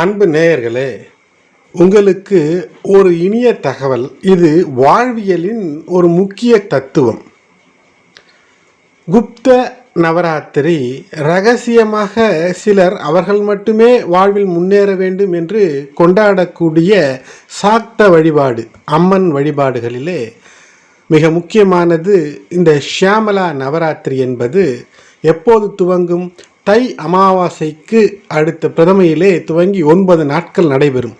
அன்பு நேயர்களே உங்களுக்கு ஒரு இனிய தகவல். இது வாழ்வியலின் ஒரு முக்கிய தத்துவம். குப்த நவராத்திரி ரகசியமாக சிலர் அவர்கள் மட்டுமே வாழ்வில் முன்னேற வேண்டும் என்று கொண்டாடக்கூடிய சாக்த வழிபாடு அம்மன் வழிபாடுகளிலே மிக முக்கியமானது இந்த ஷியாமலா நவராத்திரி என்பது. எப்போது துவங்கும்? தை அமாவாசைக்கு அடுத்த பிரதமையிலே துவங்கி ஒன்பது நாட்கள் நடைபெறும்.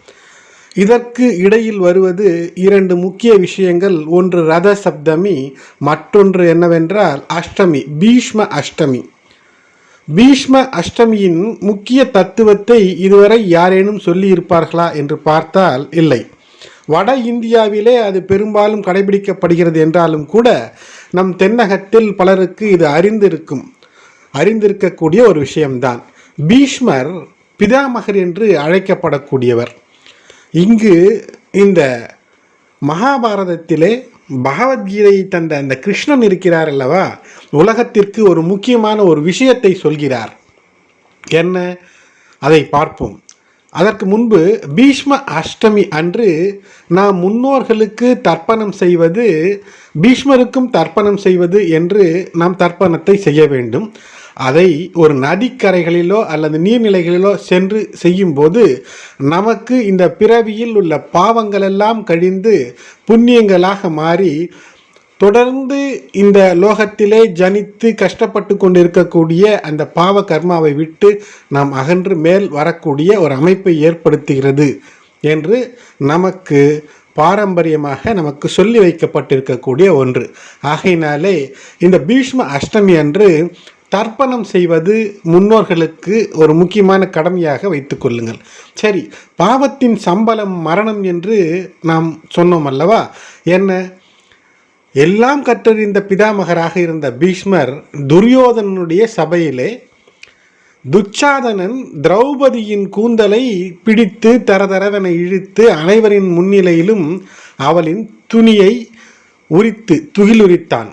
இதற்கு இடையில் வருவது இரண்டு முக்கிய விஷயங்கள். ஒன்று ரத சப்தமி மற்றொன்று என்னவென்றால் அஷ்டமி பீஷ்ம அஷ்டமி. பீஷ்ம அஷ்டமியின் முக்கிய தத்துவத்தை இதுவரை யாரேனும் சொல்லியிருப்பார்களா என்று பார்த்தால் இல்லை. வட இந்தியாவிலே அது பெரும்பாலும் கடைபிடிக்கப்படுகிறது என்றாலும் கூட நம் தென்னகத்தில் பலருக்கு இது அறிந்திருக்கும். அறிந்திருக்கக்கூடிய ஒரு விஷயம்தான். பீஷ்மர் பிதாமகர் என்று அழைக்கப்படக்கூடியவர். இங்கு இந்த மகாபாரதத்திலே பகவத்கீதையை தந்த அந்த கிருஷ்ணன் இருக்கிறார் அல்லவா? உலகத்திற்கு ஒரு முக்கியமான ஒரு விஷயத்தை சொல்கிறார். என்ன? அதை பார்ப்போம். அதற்கு முன்பு பீஷ்ம அஷ்டமி அன்று நாம் முன்னோர்களுக்கு தர்ப்பணம் செய்வது பீஷ்மருக்கும் தர்ப்பணம் செய்வது என்று நாம் தர்ப்பணத்தை செய்ய வேண்டும். அதை ஒரு நதிக்கரைகளிலோ அல்லது நீர்நிலைகளிலோ சென்று செய்யும்போது நமக்கு இந்த பிறவியில் உள்ள பாவங்களெல்லாம் கழிந்து புண்ணியங்களாக மாறி தொடர்ந்து இந்த லோகத்திலே ஜனித்து கஷ்டப்பட்டு கொண்டிருக்கக்கூடிய அந்த பாவ கர்மாவை விட்டு நாம் அகன்று மேல் வரக்கூடிய ஒரு அமைப்பை ஏற்படுத்துகிறது என்று நமக்கு பாரம்பரியமாக நமக்கு சொல்லி வைக்கப்பட்டிருக்கக்கூடிய ஒன்று. ஆகையினாலே இந்த பீஷ்ம அஷ்டமி அன்று தர்ப்பணம் செய்வது முன்னோர்களுக்கு ஒரு முக்கியமான கடமையாக வைத்துக்கொள்ளுங்கள் சரி பாவத்தின் சம்பளம் மரணம் என்று நாம் சொன்னோம் அல்லவா? என்ன? எல்லாம் கற்றறிந்த பிதாமகராக இருந்த பீஷ்மர் துரியோதனனுடைய சபையிலே துச்சாதனன் திரௌபதியின் கூந்தலை பிடித்து தரதரவென இழுத்து அனைவரின் முன்னிலையிலும் அவளின் துணியை உரித்து துகிலுரித்தான்.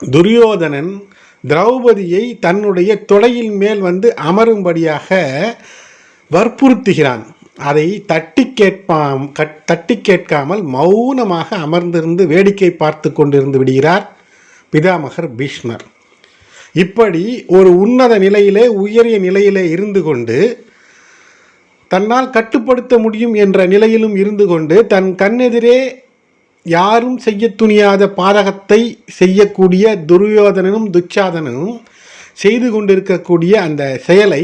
துரியோதனன் திரௌபதியை தன்னுடைய தொடையின் மேல் வந்து அமரும்படியாக வற்புறுத்துகிறான். அதை தட்டி கேட்பாம் கட் தட்டி கேட்காமல் மௌனமாக அமர்ந்திருந்து வேடிக்கை பார்த்து கொண்டிருந்து விடுகிறார் பிதாமகர் பீஷ்மர். இப்படி ஒரு உன்னத நிலையிலே உயரிய நிலையிலே இருந்து கொண்டு தன்னால் கட்டுப்படுத்த முடியும் என்ற நிலையிலும் இருந்து கொண்டு தன் கண்ணெதிரே யாரும் செய்ய துணியாத பாதகத்தை செய்யக்கூடிய துரியோதனனும் துச்சாதனனும் செய்து கொண்டிருக்கக்கூடிய அந்த செயலை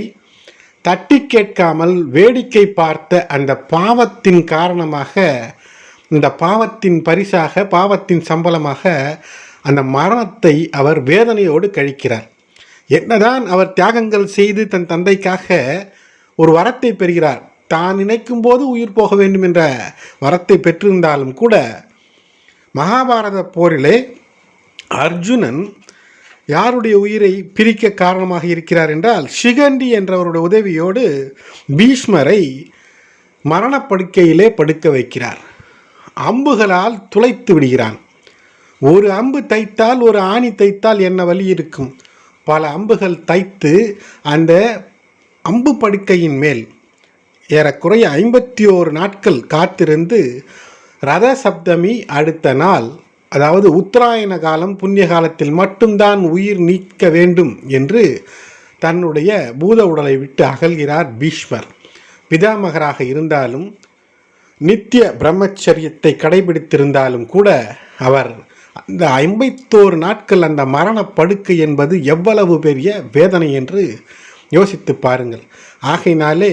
தட்டி கேட்காமல் வேடிக்கை பார்த்த அந்த பாவத்தின் காரணமாக இந்த பாவத்தின் பரிசாக பாவத்தின் சம்பளமாக அந்த மரணத்தை அவர் வேதனையோடு கழிக்கிறார். என்னதான் அவர் தியாகங்கள் செய்து தன் தந்தைக்காக ஒரு வரத்தை பெறுகிறார் தான் நினைக்கும் போது உயிர் போக வேண்டும் என்ற வரத்தை பெற்றிருந்தாலும் கூட மகாபாரத போரிலே அர்ஜுனன் யாருடைய உயிரை பிரிக்க காரணமாக இருக்கிறார் என்றால் சிகண்டி என்றவருடைய உதவியோடு பீஷ்மரை மரணப்படுக்கையிலே படுக்க வைக்கிறார். அம்புகளால் துளைத்து விடுகிறான். ஒரு அம்பு தைத்தால் ஒரு ஆணி தைத்தால் என்ன வழி இருக்கும்? பல அம்புகள் தைத்து அந்த அம்பு படுக்கையின் மேல் ஏறக்குறைய ஐம்பத்தி ஓரு நாட்கள் காத்திருந்து ரத சப்தமி அடுத்த நாள் அதாவது உத்தராயண காலம் புண்ணிய காலத்தில் மட்டும்தான் உயிர் நீக்க வேண்டும் என்று தன்னுடைய பூத உடலை விட்டு அகல்கிறார் பீஷ்மர். பிதாமகராக இருந்தாலும் நித்திய பிரம்மச்சரியத்தை கடைபிடித்திருந்தாலும் கூட அவர் அந்த ஐம்பத்தோரு நாட்கள் அந்த மரண படுக்கை என்பது எவ்வளவு பெரிய வேதனை என்று யோசித்து பாருங்கள். ஆகையினாலே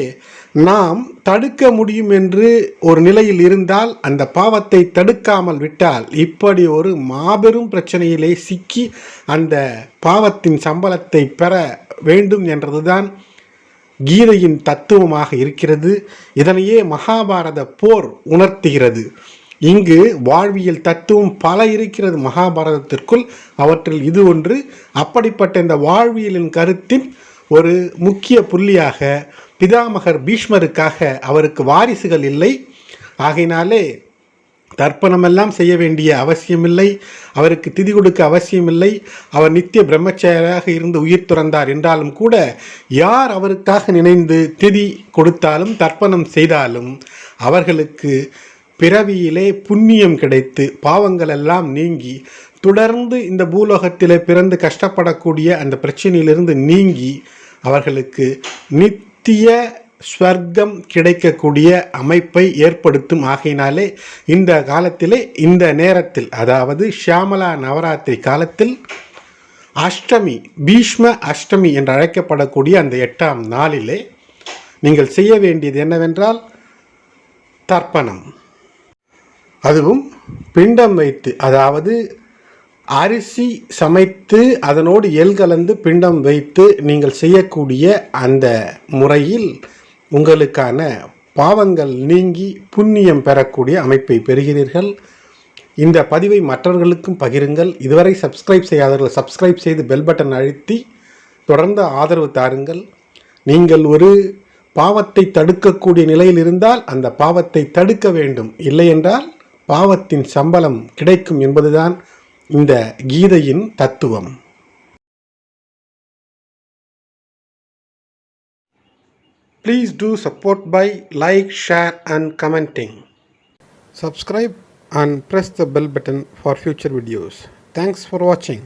நாம் தடுக்க முடியும் என்று ஒரு நிலையில் இருந்தால் அந்த பாவத்தை தடுக்காமல் விட்டால் இப்படி ஒரு மாபெரும் பிரச்சனையிலே சிக்கி அந்த பாவத்தின் சம்பளத்தை பெற வேண்டும் என்றதுதான் கீதையின் தத்துவமாக இருக்கிறது. இதனையே மகாபாரத போர் உணர்த்துகிறது. இங்கு வாழ்வியல் தத்துவம் பல இருக்கிறது மகாபாரதத்திற்குள். அவற்றில் இது ஒன்று. அப்படிப்பட்ட இந்த வாழ்வியலின் கருத்தின் ஒரு முக்கிய புள்ளியாக பிதாமகர் பீஷ்மருக்காக அவருக்கு வாரிசுகள் இல்லை. ஆகையினாலே தர்ப்பணமெல்லாம் செய்ய வேண்டிய அவசியமில்லை. அவருக்கு திதி கொடுக்க அவசியமில்லை. அவர் நித்திய பிரம்மச்சாரியாக இருந்து உயிர் துறந்தார் என்றாலும் கூட யார் அவருக்காக நினைந்து திதி கொடுத்தாலும் தர்ப்பணம் செய்தாலும் அவர்களுக்கு பிறவியிலே புண்ணியம் கிடைத்து பாவங்கள் எல்லாம் நீங்கி தொடர்ந்து இந்த பூலோகத்திலே பிறந்து கஷ்டப்படக்கூடிய அந்த பிரச்சனையிலிருந்து நீங்கி அவர்களுக்கு நித்திய ஸ்வர்க்கம் கிடைக்கக்கூடிய அமைப்பை ஏற்படுத்தும் ஆகையினாலே இந்த காலத்திலே இந்த நேரத்தில் அதாவது ஷியாமலா நவராத்திரி காலத்தில் அஷ்டமி பீஷ்ம அஷ்டமி என்று அழைக்கப்படக்கூடிய அந்த எட்டாம் நாளிலே நீங்கள் செய்ய வேண்டியது என்னவென்றால் தர்ப்பணம். அதுவும் பிண்டம் வைத்து அதாவது அரிசி சமைத்து அதனோடு எல் கலந்து பிண்டம் வைத்து நீங்கள் செய்யக்கூடிய அந்த முறையில் உங்களுக்கான பாவங்கள் நீங்கி புண்ணியம் பெறக்கூடிய அமைப்பை பெறுகிறீர்கள். இந்த பதிவை மற்றவர்களுக்கும் பகிருங்கள். இதுவரை சப்ஸ்கிரைப் செய்யாதவர்கள் சப்ஸ்கிரைப் செய்து பெல் பட்டன் அழுத்தி தொடர்ந்து ஆதரவு தாருங்கள். நீங்கள் ஒரு பாவத்தை தடுக்கக்கூடிய நிலையில் இருந்தால் அந்த பாவத்தை தடுக்க வேண்டும். இல்லையென்றால் பாவத்தின் சம்பளம் கிடைக்கும் என்பதுதான் இந்த கீதையின் தத்துவம் Please do support by like, share and commenting. Subscribe and press the bell button for future videos. Thanks for watching.